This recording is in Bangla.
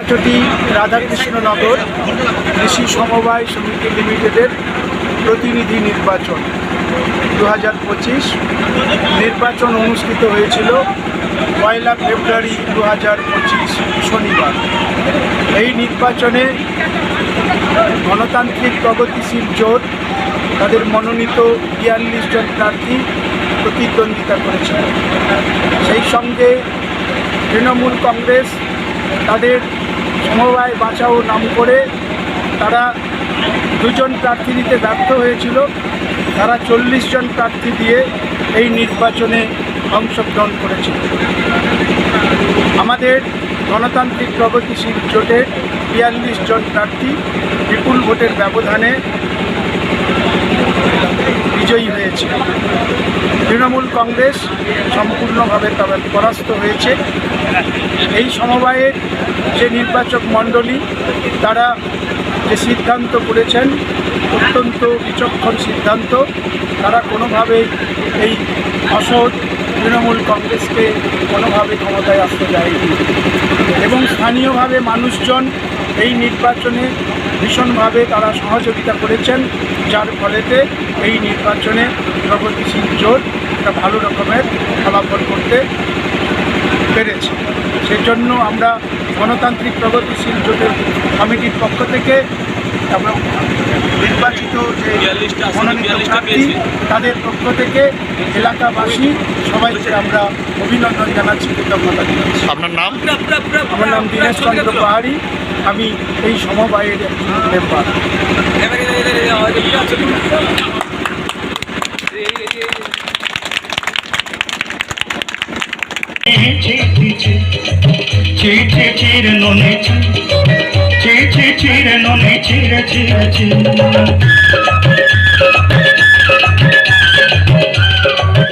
চটি রাধাকৃষ্ণনগর কৃষি সমবায় সমিতি লিমিটেডের প্রতিনিধি নির্বাচন। দু হাজার পঁচিশ নির্বাচন অনুষ্ঠিত হয়েছিল পয়লা ফেব্রুয়ারি দু হাজার পঁচিশ শনিবার। এই নির্বাচনে গণতান্ত্রিক প্রগতিশীল জোট তাদের মনোনীত বিয়াল্লিশ জন প্রার্থী প্রতিদ্বন্দ্বিতা করেছিল। সেই সঙ্গে তৃণমূল কংগ্রেস তাদের সমবায় বাঁচাও নাম করে তারা দুজন প্রার্থী দিতে ব্যর্থ হয়েছিল। তারা চল্লিশ জন প্রার্থী দিয়ে এই নির্বাচনে অংশগ্রহণ করেছিল। আমাদের গণতান্ত্রিক প্রগতিশীল জোটের বিয়াল্লিশ জন প্রার্থী বিপুল ভোটের ব্যবধানে বিজয়ী হয়েছে। তৃণমূল কংগ্রেস সম্পূর্ণভাবে তবে পরাস্ত হয়েছে। এই সমবায়ের যে নির্বাচক মণ্ডলী, তারা যে সিদ্ধান্ত করেছেন, অত্যন্ত বিচক্ষণ সিদ্ধান্ত, তারা কোনোভাবেই এই অসৎ তৃণমূল কংগ্রেসকে কোনোভাবে ক্ষমতায় আসতে দেয়নি। এবং স্থানীয়ভাবে মানুষজন এই নির্বাচনে ভীষণভাবে তারা সহযোগিতা করেছেন, যার ফলেতে এই নির্বাচনে প্রগতিশীল জোট একটা ভালো রকমের ফলাফল করতে পেরেছে সেজন্য আমরা গণতান্ত্রিক প্রগতিশীল জোটের কমিটির পক্ষ থেকে এবং নির্বাচিত যে মনোনীত তাদের পক্ষ থেকে এলাকাবাসী সবাইকে আমরা অভিনন্দন জানাচ্ছি কৃতজ্ঞতা জানাচ্ছি আপনার নাম আমার নাম দীনেশ চন্দ্র পাহাড়ি আমি এই সমবায়ের মেম্বার চিঠি চির ননে চিঠি চির ননে চির চির চির